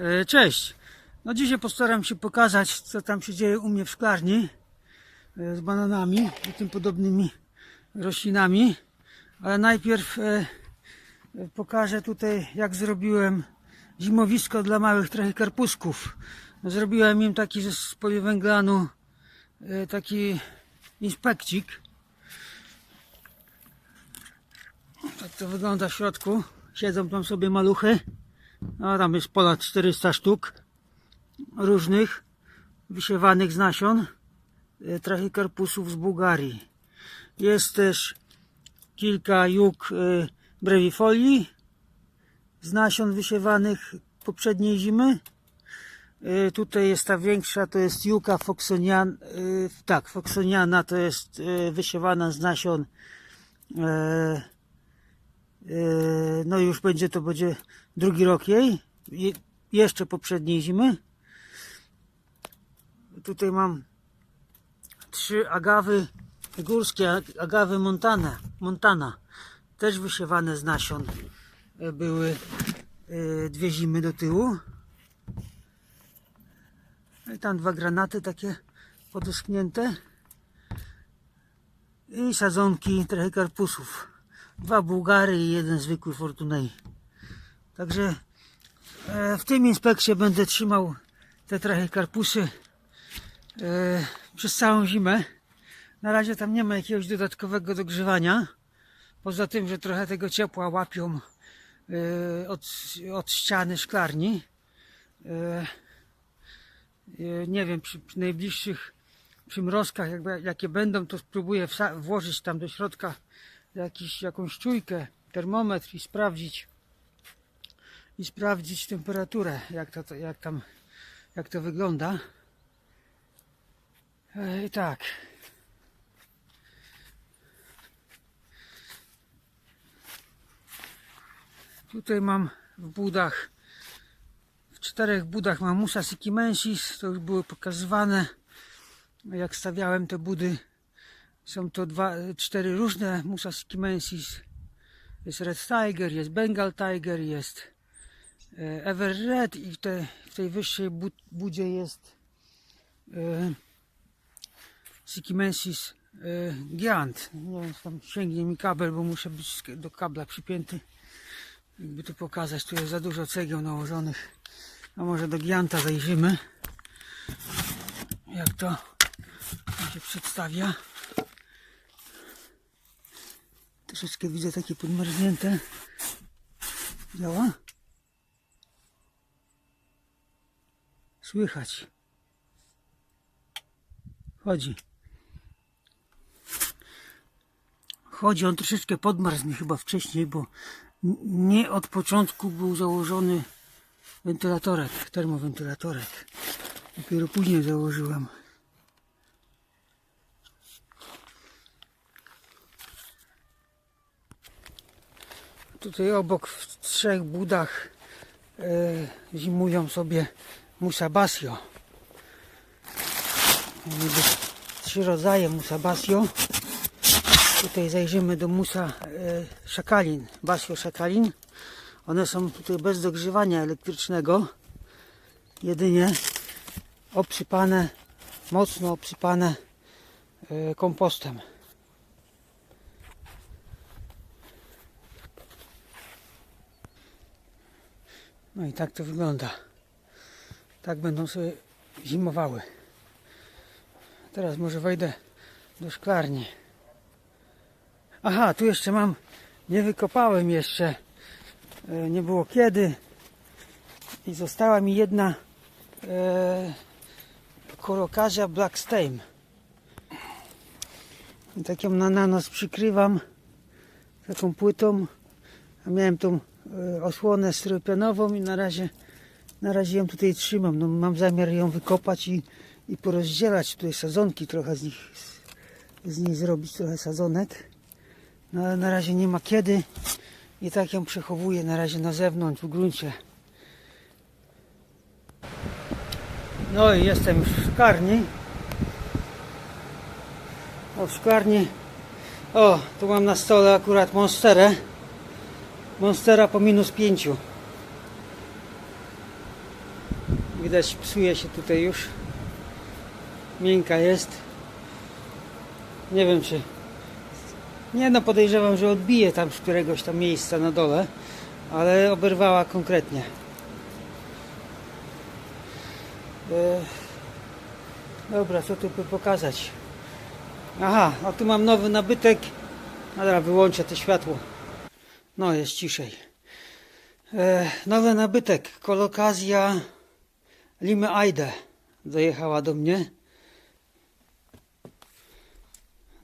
E, Cześć. No dzisiaj postaram się pokazać, co tam się dzieje u mnie w szklarni e, z bananami i tym podobnymi roślinami. Ale najpierw e, pokażę tutaj, jak zrobiłem zimowisko dla małych trachykarpusków. Zrobiłem im taki z poliwęglanu taki inspekcik. Tak to wygląda w środku. Siedzą tam sobie maluchy. No tam jest ponad 400 sztuk różnych wysiewanych z nasion e, trachykarpusów z Bułgarii. Jest też kilka juk e, brewifolii z nasion wysiewanych poprzedniej zimy. E, Tutaj jest ta większa, to jest juka foksoniana, tak, foksoniana to jest wysiewana z nasion no już będzie to będzie drugi rok jej. Je, jeszcze poprzedniej zimy. Tutaj mam trzy agawy górskie ag- agawy Montana Montana. Też wysiewane z nasion. Yy, były yy, dwie zimy do tyłu. No i tam dwa granaty takie podeschnięte i sadzonki trochę karpusów dwa Bułgary i jeden zwykły Fortunej. Także e, w tym inspekcie będę trzymał te trochę karpusy e, przez całą zimę. Na razie tam nie ma jakiegoś dodatkowego dogrzewania. Poza tym, że trochę tego ciepła łapią e, od, od ściany szklarni. Nie wiem, przy, przy najbliższych przymrozkach, jakie będą, to spróbuję włożyć tam do środka jakiś, jakąś czujkę, termometr i sprawdzić i sprawdzić temperaturę, jak to, jak tam, jak to wygląda. E, I tak. Tutaj mam w budach, w czterech budach mam Musa Sikimensis, to już były pokazywane, jak stawiałem te budy są to dwa, cztery różne Musa Sikimensis. Jest Red Tiger, jest Bengal Tiger, jest e, Ever Red i w, te, w tej wyższej bu, budzie jest e, Sikimensis e, Giant. Nie wiem, tam sięgnie mi kabel, bo muszę być do kabla przypięty. Jakby tu pokazać, tu jest za dużo cegieł nałożonych. A może do Gianta zajrzymy. Jak to się przedstawia. Troszeczkę widzę takie podmarznięte. Działa? Słychać. Chodzi. Chodzi, on troszeczkę podmarzł chyba wcześniej, bo nie od początku był założony wentylatorek, termowentylatorek. Dopiero później założyłem. Tutaj obok w trzech budach e, zimują sobie musabasio. Trzy rodzaje musabasio. Tutaj zajrzymy do musa e, szakalin, basio szakalin. One są tutaj bez dogrzewania elektrycznego. Jedynie obsypane, mocno obsypane e, kompostem. No i tak to wygląda. Tak będą sobie zimowały. Teraz może wejdę do szklarni. Aha, tu jeszcze mam, nie wykopałem jeszcze, e, nie było kiedy. I została mi jedna e, Black Stain. I tak ją na, na nos przykrywam taką płytą. A miałem tą osłonę styropianową i na razie, na razie ją tutaj trzymam. No, mam zamiar ją wykopać i, i porozdzielać tutaj sadzonki, trochę z nich z niej zrobić trochę sadzonek. No ale na razie nie ma kiedy i tak ją przechowuję na razie na zewnątrz w gruncie. No i jestem już w szklarni. O, w szklarni. O, tu mam na stole akurat monsterę. Monstera po minus pięciu. Widać, psuje się tutaj już. Miękka jest. Nie wiem czy. Nie no, podejrzewam, że odbije tam z któregoś tam miejsca na dole, ale oberwała konkretnie. E, Dobra, co tu by pokazać? Aha, a tu mam nowy nabytek. Dobra, wyłączę to światło. No, jest ciszej. E, nowy nabytek. Kolokazja Limy Aide dojechała do mnie.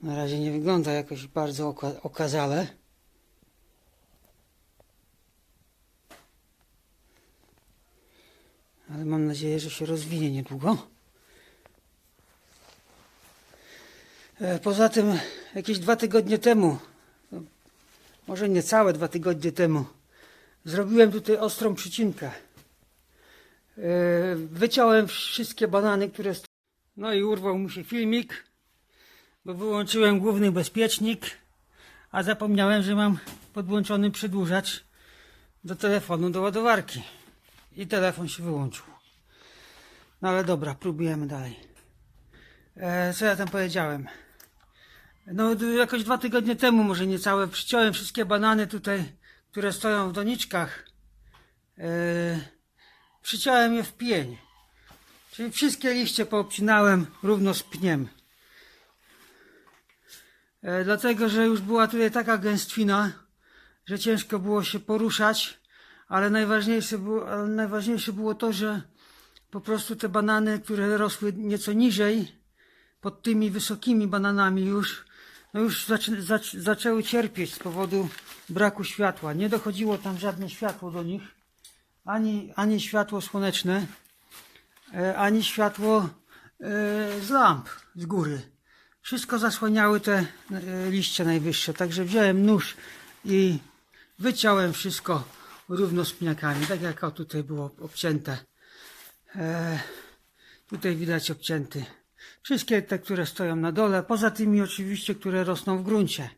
Na razie nie wygląda jakoś bardzo oka- okazale. Ale mam nadzieję, że się rozwinie niedługo. E, Poza tym jakieś dwa tygodnie temu, może niecałe dwa tygodnie temu, zrobiłem tutaj ostrą przycinkę. E, Wyciąłem wszystkie banany, które. No i urwał mu się filmik, bo wyłączyłem główny bezpiecznik, a zapomniałem, że mam podłączony przedłużacz do telefonu, do ładowarki. I telefon się wyłączył. No ale dobra, próbujemy dalej. E, co ja tam powiedziałem? No jakoś dwa tygodnie temu, może niecałe, przyciąłem wszystkie banany tutaj, które stoją w doniczkach. E, przyciąłem je w pień. Czyli wszystkie liście poobcinałem równo z pniem. E, dlatego, że już była tutaj taka gęstwina, że ciężko było się poruszać, ale najważniejsze było, ale najważniejsze było to, że po prostu te banany, które rosły nieco niżej, pod tymi wysokimi bananami już, no już zaczę, zac, zaczęły cierpieć z powodu braku światła. Nie dochodziło tam żadne światło do nich, ani, ani światło słoneczne, e, ani światło e, z lamp z góry. Wszystko zasłaniały te e, liście najwyższe, także wziąłem nóż i wyciąłem wszystko równo z pniakami, tak jak o tutaj było obcięte. Tutaj widać obcięty. Wszystkie te, które stoją na dole, poza tymi oczywiście, które rosną w gruncie.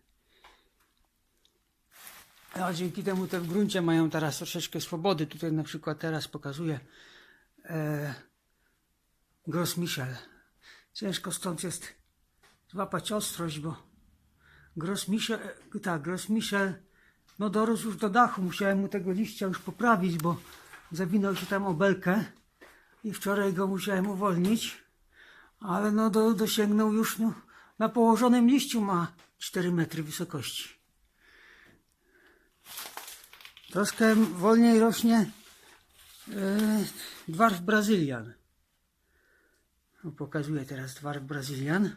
A dzięki temu te w gruncie mają teraz troszeczkę swobody. Tutaj na przykład teraz pokazuję e, Gros Michel. Ciężko stąd jest złapać ostrość, bo Gros Michel, tak, Gros Michel, no dorósł już do dachu. Musiałem mu tego liścia już poprawić, bo zawinął się tam obelkę i wczoraj go musiałem uwolnić. Ale no do, dosięgnął już no, na położonym liściu ma 4 metry wysokości. Troszkę wolniej rośnie yy, dwarf brazylian. No, pokazuję teraz dwarf brazylian.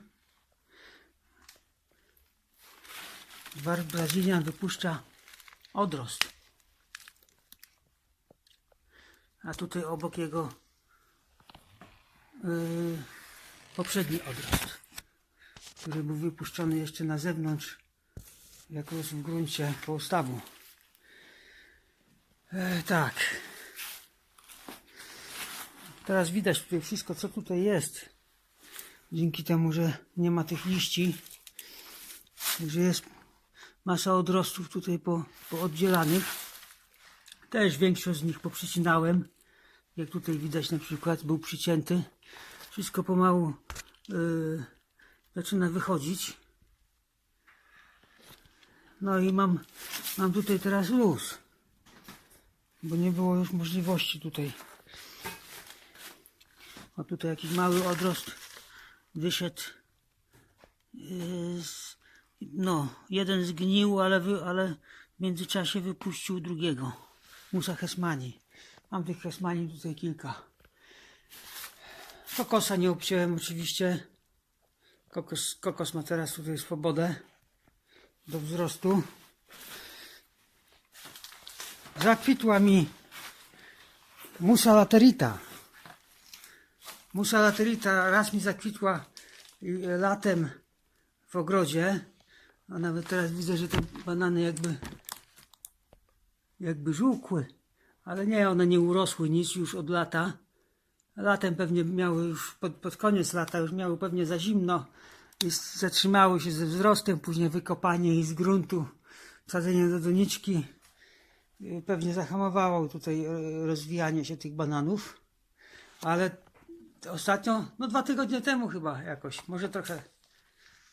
Dwarf brazylian wypuszcza odrost. A tutaj obok jego yy, poprzedni odrost, który był wypuszczony jeszcze na zewnątrz, jak rósł w gruncie po ustawu. E, tak. Teraz widać tutaj wszystko, co tutaj jest. Dzięki temu, że nie ma tych liści. Także jest masa odrostów tutaj po, pooddzielanych. Też większość z nich poprzycinałem. Jak tutaj widać na przykład był przycięty. Wszystko pomału yy, zaczyna wychodzić. No i mam, mam tutaj teraz luz. Bo nie było już możliwości tutaj. O tutaj jakiś mały odrost wyszedł. Yy, z- no, jeden zgnił, ale, wy, ale w międzyczasie wypuścił drugiego. Musa Hesmani. Mam tych Hesmani tutaj kilka. Kokosa nie obciąłem oczywiście. Kokos, kokos ma teraz tutaj swobodę do wzrostu. Zakwitła mi musa laterita. Musa laterita raz mi zakwitła y, latem w ogrodzie. A nawet teraz widzę, że te banany jakby jakby żółkły. Ale nie, one nie urosły nic już od lata. Latem pewnie miały już, pod, pod koniec lata już miały pewnie za zimno i zatrzymały się ze wzrostem, później wykopanie ich z gruntu, wsadzenie do doniczki y, pewnie zahamowało tutaj y, rozwijanie się tych bananów. Ale ostatnio, no dwa tygodnie temu chyba jakoś, może trochę.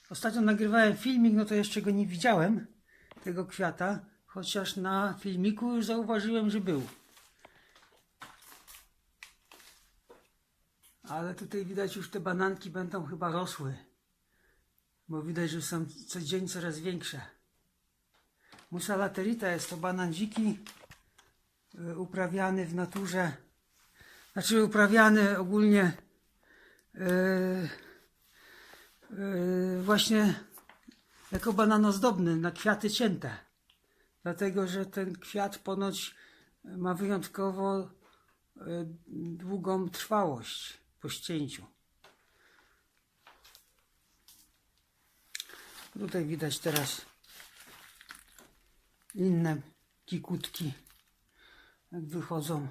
Ostatnio nagrywałem filmik, no to jeszcze go nie widziałem, tego kwiata, chociaż na filmiku już zauważyłem, że był. Ale tutaj widać już te bananki będą chyba rosły, bo widać, że są co dzień coraz większe. Musa laterita jest to banan dziki, y, uprawiany w naturze, znaczy uprawiany ogólnie yy, yy, właśnie jako banan ozdobny na kwiaty cięte. Dlatego, że ten kwiat ponoć ma wyjątkowo długą trwałość po ścięciu. Tutaj widać teraz inne kikutki, jak wychodzą.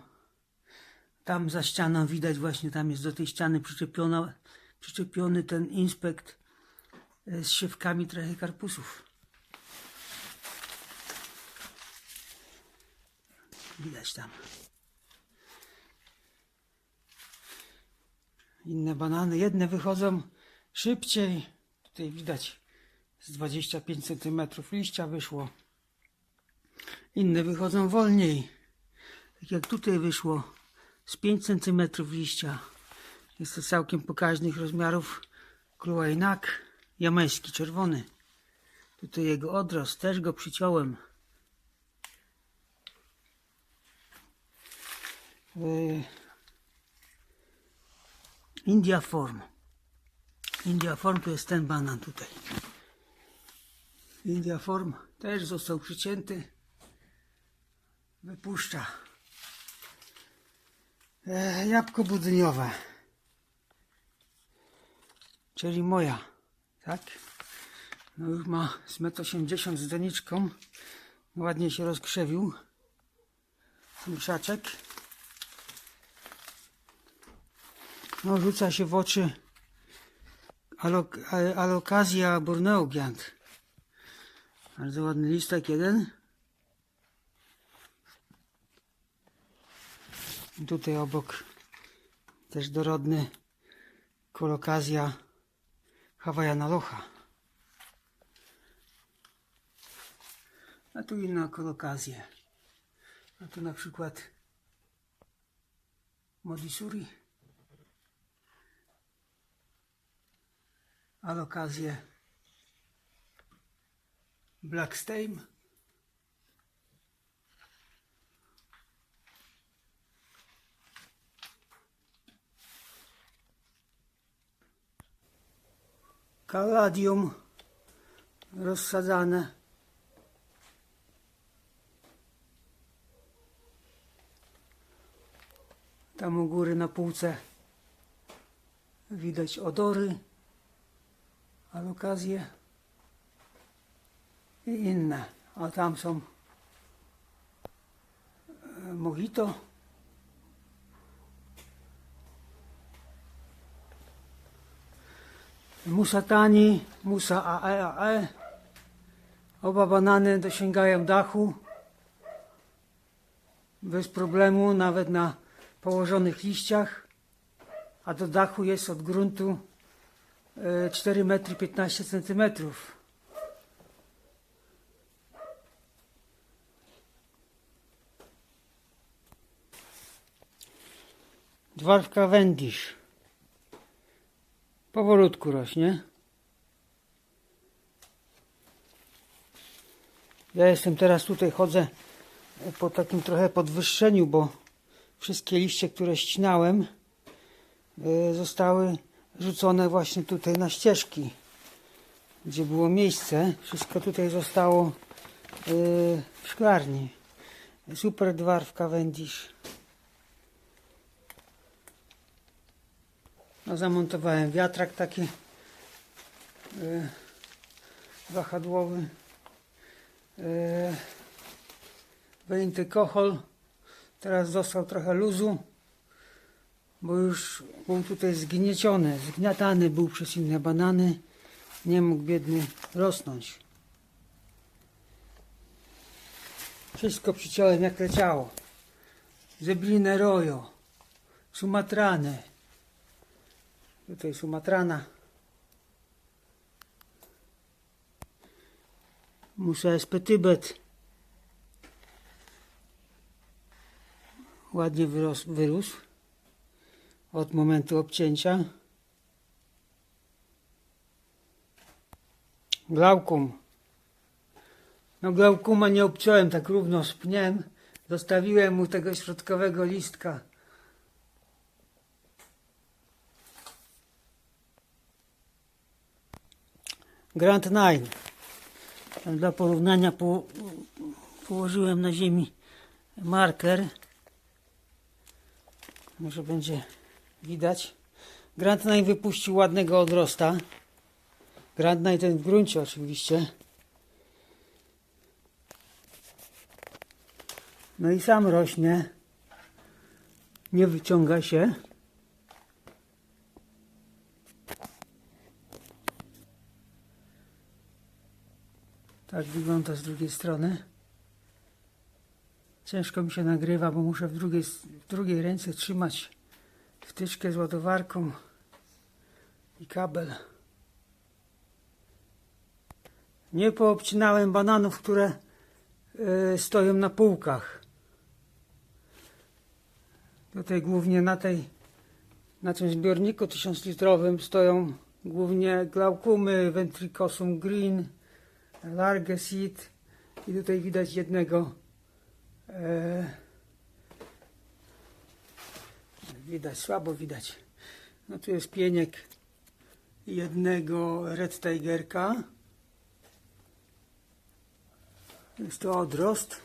Tam za ścianą widać właśnie, tam jest do tej ściany przyczepiona, przyczepiony ten inspekt e, z siewkami trochę karpusów. Widać tam. Inne banany, jedne wychodzą szybciej. Tutaj widać z 25 cm liścia wyszło. Inne wychodzą wolniej. Tak jak tutaj wyszło z 5 cm liścia. Jest to całkiem pokaźnych rozmiarów kluajnak jamański, czerwony. Tutaj jego odrost, też go przyciąłem. Yy, India Form. India Form to jest ten banan tutaj. India Form też został przycięty. Wypuszcza. E, jabłko budyniowe. Czyli moja. Tak? No już ma z 1,80 m z. Ładnie się rozkrzewił. Muszaczek. No rzuca się w oczy alok, a- alokazja Borneo Giant. Bardzo ładny listek jeden. I Tutaj obok też dorodny kolokazja Hawajana Locha. A tu inna kolokazja. A tu na przykład Modisuri. Alokazję Black Stain. Kaladium rozsadzane. Tam u góry na półce widać odory, alokazje i inne. A tam są e, mojito. Musa tani, musa AE, AE. Oba banany dosięgają dachu. Bez problemu, nawet na położonych liściach. A do dachu jest od gruntu 4 metry 15 centymetrów. Dwarf Cavendish. Powolutku rośnie. Ja jestem teraz tutaj, chodzę po takim trochę podwyższeniu, bo wszystkie liście, które ścinałem, y, zostały rzucone właśnie tutaj na ścieżki, gdzie było miejsce. Wszystko tutaj zostało y, w szklarni. Super dwarf Cavendish. No, zamontowałem wiatrak taki y, wahadłowy. Y, wyjęty kochol. Teraz został trochę luzu, bo już był tutaj zgnieciony, zgniatany był przez inne banany. Nie mógł biedny rosnąć. Wszystko przyciąłem jak leciało. Zebrinę rojo. Sumatrany. Tutaj Sumatrana. Musa SP Tybet. Ładnie wyrósł od momentu obcięcia. Glaukum. No glaukuma nie obciąłem tak równo z pniem. Zostawiłem mu tego środkowego listka. Grand Nine. Dla porównania po, położyłem na ziemi marker. Może będzie widać. Grand Nine wypuścił ładnego odrosta. Grand Nine ten w gruncie oczywiście. No i sam rośnie. Nie wyciąga się. Tak wygląda z drugiej strony. Ciężko mi się nagrywa, bo muszę w drugiej, w drugiej ręce trzymać wtyczkę z ładowarką i kabel. Nie poobcinałem bananów, które y, stoją na półkach. Tutaj głównie na tej, na tym zbiorniku 1000 litrowym stoją głównie glaukumy, ventricosum green, large seed i tutaj widać jednego e, widać, słabo widać. No tu jest pieniek jednego red tigerka. Jest to odrost.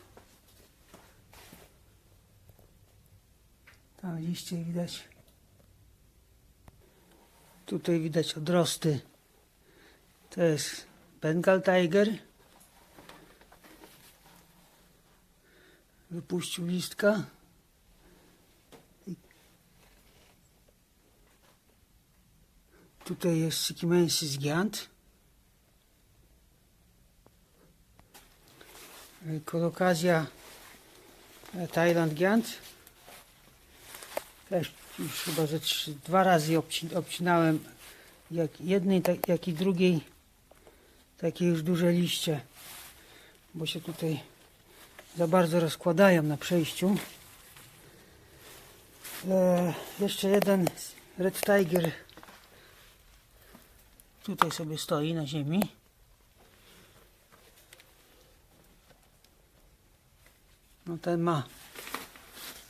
Tam liście widać. Tutaj widać odrosty. To jest Bengal Tiger. Wypuścił listka. Tutaj jest Sykimensis giant. Kolokazja e, Thailand giant. Też już chyba ze trzy, dwa razy obci, obcinałem jak jednej, tak, jak i drugiej takie już duże liście, bo się tutaj za bardzo rozkładają na przejściu. E, jeszcze jeden Red Tiger tutaj sobie stoi na ziemi. No ten ma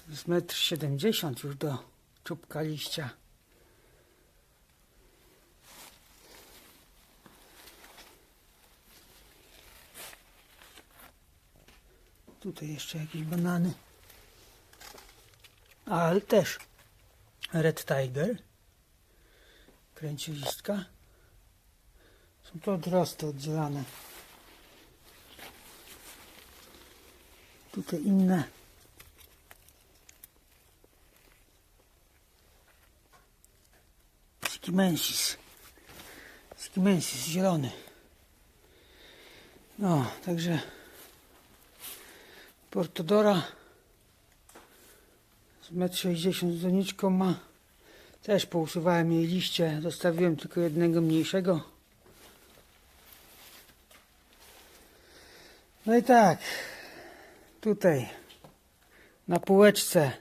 z metr siedemdziesiąt już do czubka liścia. Tutaj jeszcze jakieś banany. Ale też Red Tiger. Kręcielistka. To odrosty oddzielane. Tutaj inne. Skimensis. Skimensis zielony. No, także Portodora z 1,60 m z doniczką ma. Też pousuwałem jej liście. Zostawiłem tylko jednego mniejszego. No i tak. Tutaj na półeczce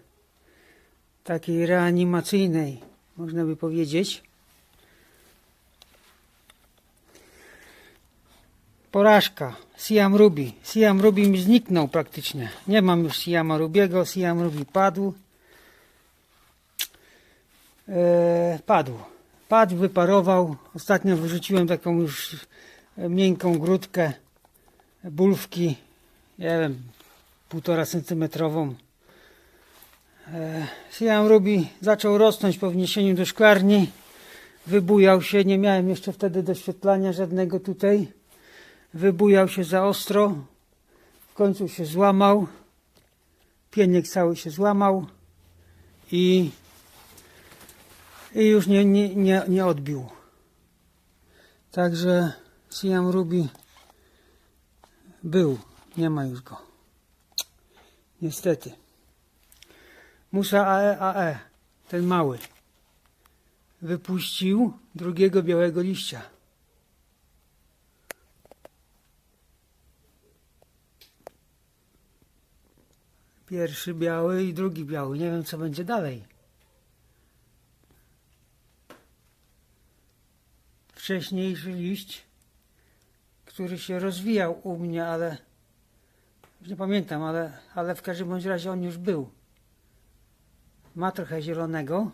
takiej reanimacyjnej, można by powiedzieć. Porażka. Siam Ruby. Siam Ruby mi zniknął praktycznie. Nie mam już Siama Rubiego. Siam Ruby padł. E, padł. Padł, wyparował. Ostatnio wyrzuciłem taką już miękką grudkę bulwki. Nie wiem, półtora centymetrową. E, Siam Ruby zaczął rosnąć po wniesieniu do szklarni. Wybujał się. Nie miałem jeszcze wtedy doświetlania żadnego tutaj wybujał się za ostro, w końcu się złamał, pieniek cały się złamał i, i już nie, nie, nie, nie odbił. Także Siam Ruby był, nie ma już go. Niestety. Musa AE AE ten mały, wypuścił drugiego białego liścia. Pierwszy biały i drugi biały. Nie wiem, co będzie dalej. Wcześniejszy liść, który się rozwijał u mnie, ale nie pamiętam, ale, ale w każdym bądź razie on już był. Ma trochę zielonego,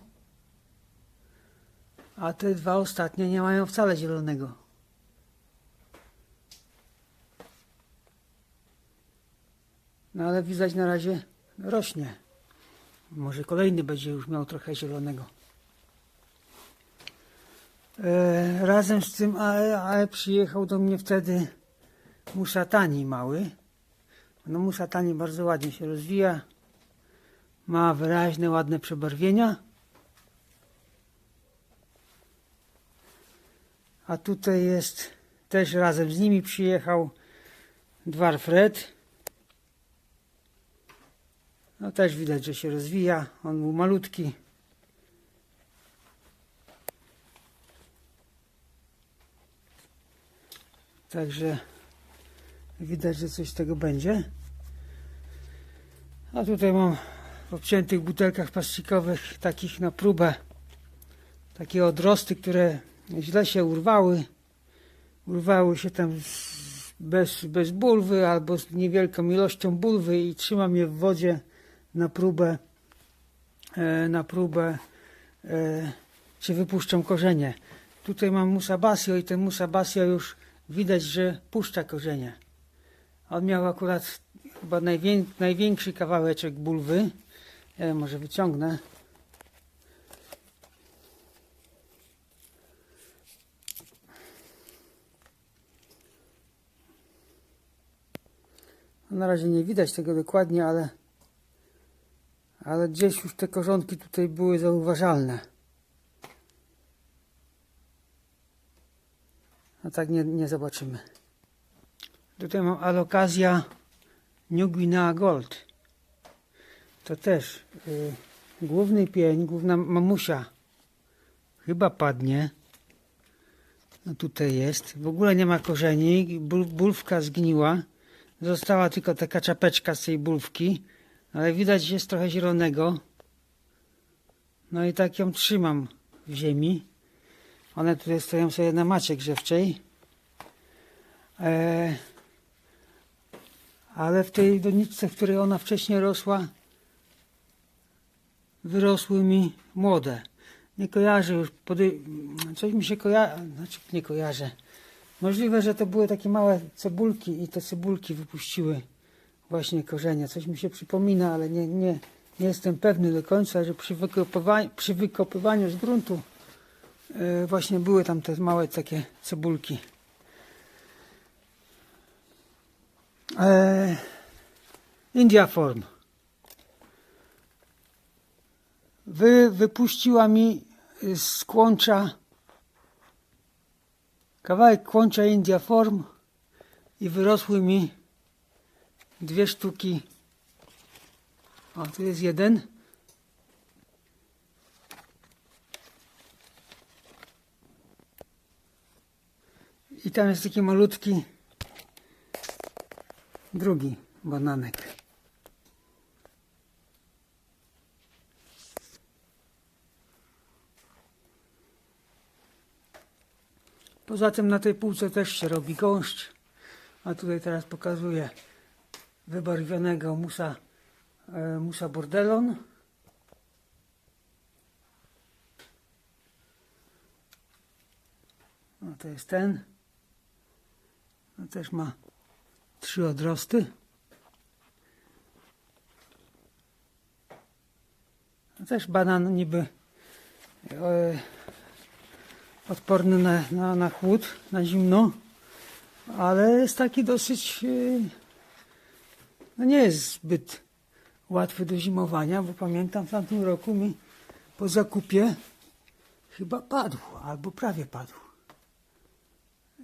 a te dwa ostatnie nie mają wcale zielonego. No ale widać na razie rośnie. Może kolejny będzie już miał trochę zielonego. E, razem z tym AE, AE przyjechał do mnie wtedy Musatani mały. No Musatani bardzo ładnie się rozwija. Ma wyraźne, ładne przebarwienia. A tutaj jest też razem z nimi przyjechał Dwarfred. No też widać, że się rozwija. On był malutki. Także widać, że coś z tego będzie. A tutaj mam w obciętych butelkach plastikowych takich na próbę takie odrosty, które źle się urwały. Urwały się tam bez, bez bulwy albo z niewielką ilością bulwy i trzymam je w wodzie na próbę, e, na próbę, e, czy wypuszczą korzenie. Tutaj mam musabasio i ten musabasio już widać, że puszcza korzenie. On miał akurat chyba najwię, największy kawałeczek bulwy. Ja może wyciągnę. Na razie nie widać tego dokładnie, ale, ale gdzieś już te korzonki tutaj były zauważalne. A tak nie, nie zobaczymy. Tutaj mam alokazja New Guinea Gold. To też y, główny pień, główna mamusia chyba padnie. No tutaj jest. W ogóle nie ma korzeni. Bul, bulwka zgniła. Została tylko taka czapeczka z tej bulwki. Ale widać, jest trochę zielonego. No i tak ją trzymam w ziemi. One tutaj stoją sobie na macie grzewczej. E, ale w tej doniczce, w której ona wcześniej rosła, wyrosły mi młode. Nie kojarzę już, pody... coś mi się kojarzy, znaczy nie kojarzę. Możliwe, że to były takie małe cebulki i te cebulki wypuściły właśnie korzenie. Coś mi się przypomina, ale nie, nie, nie jestem pewny do końca, że przy, wykopywa... przy wykopywaniu z gruntu właśnie były tam te małe takie cebulki. E, India Form. Wy, wypuściła mi z kłącza kawałek kłącza India Form i wyrosły mi dwie sztuki. O, tu jest jeden. I tam jest taki malutki drugi bananek. Poza tym na tej półce też się robi gąszcz, a tutaj teraz pokazuję wybarwionego musa, e, musa bordelon. No to jest ten. Też ma trzy odrosty. Też banan niby e, odporny na, na, na chłód, na zimno, ale jest taki dosyć, e, no nie jest zbyt łatwy do zimowania, bo pamiętam w tamtym roku mi po zakupie chyba padł, albo prawie padł.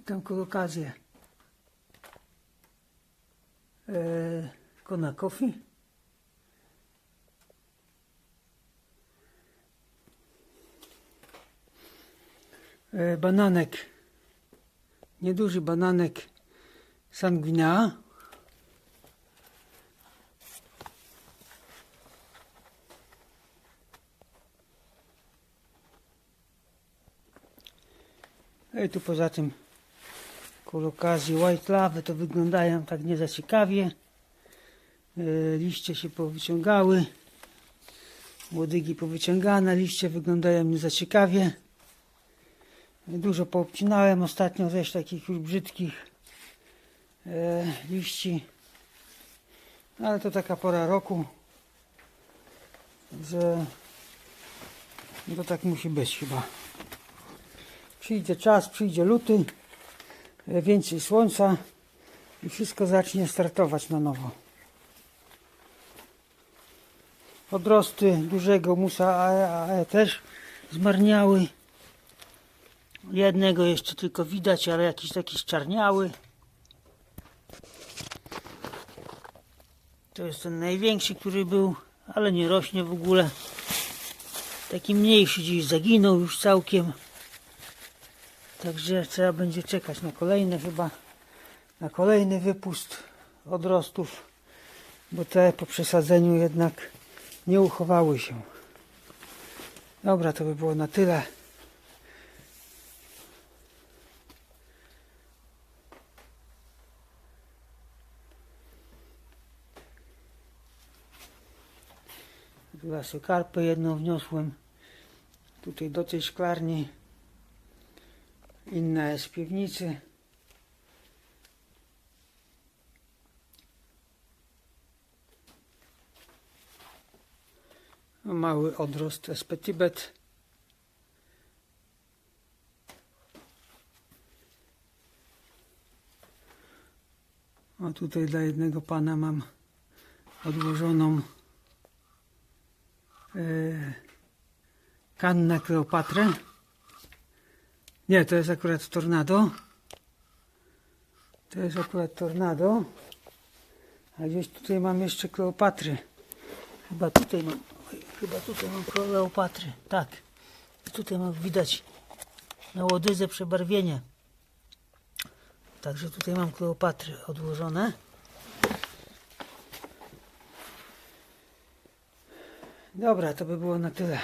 Tam okazję e, Kona Coffee. Bananek, nieduży bananek sangwina. No I tu poza tym kolokazji white love to wyglądają tak nie za ciekawie. E, Liście się powyciągały. Łodygi powyciągane, liście wyglądają nie za ciekawie. Dużo poobcinałem ostatnio też takich już brzydkich e, liści. Ale to taka pora roku, że no to tak musi być chyba. Przyjdzie czas, przyjdzie luty, więcej słońca i wszystko zacznie startować na nowo. Odrosty dużego musa AE też zmarniały. Jednego jeszcze tylko widać, ale jakiś taki czarniały. To jest ten największy, który był, ale nie rośnie w ogóle. Taki mniejszy gdzieś zaginął już całkiem. Także trzeba będzie czekać na kolejne chyba, na kolejny wypust odrostów, bo te po przesadzeniu jednak nie uchowały się. Dobra, to by było na tyle. Lasy karpę jedną wniosłem. Tutaj do tej szklarni. Inna jest w piwnicy. Mały odrost SP Tibet. O tutaj dla jednego pana mam odłożoną e, kannę Kleopatrę. Nie, to jest akurat tornado. To jest akurat tornado. A gdzieś tutaj mam jeszcze Kleopatry. Chyba tutaj mam, chyba tutaj mam Kleopatry. Tak. Tutaj mam widać na łodydze przebarwienie. Także tutaj mam Kleopatry odłożone. Dobra, to by było na tyle.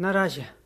Na razie.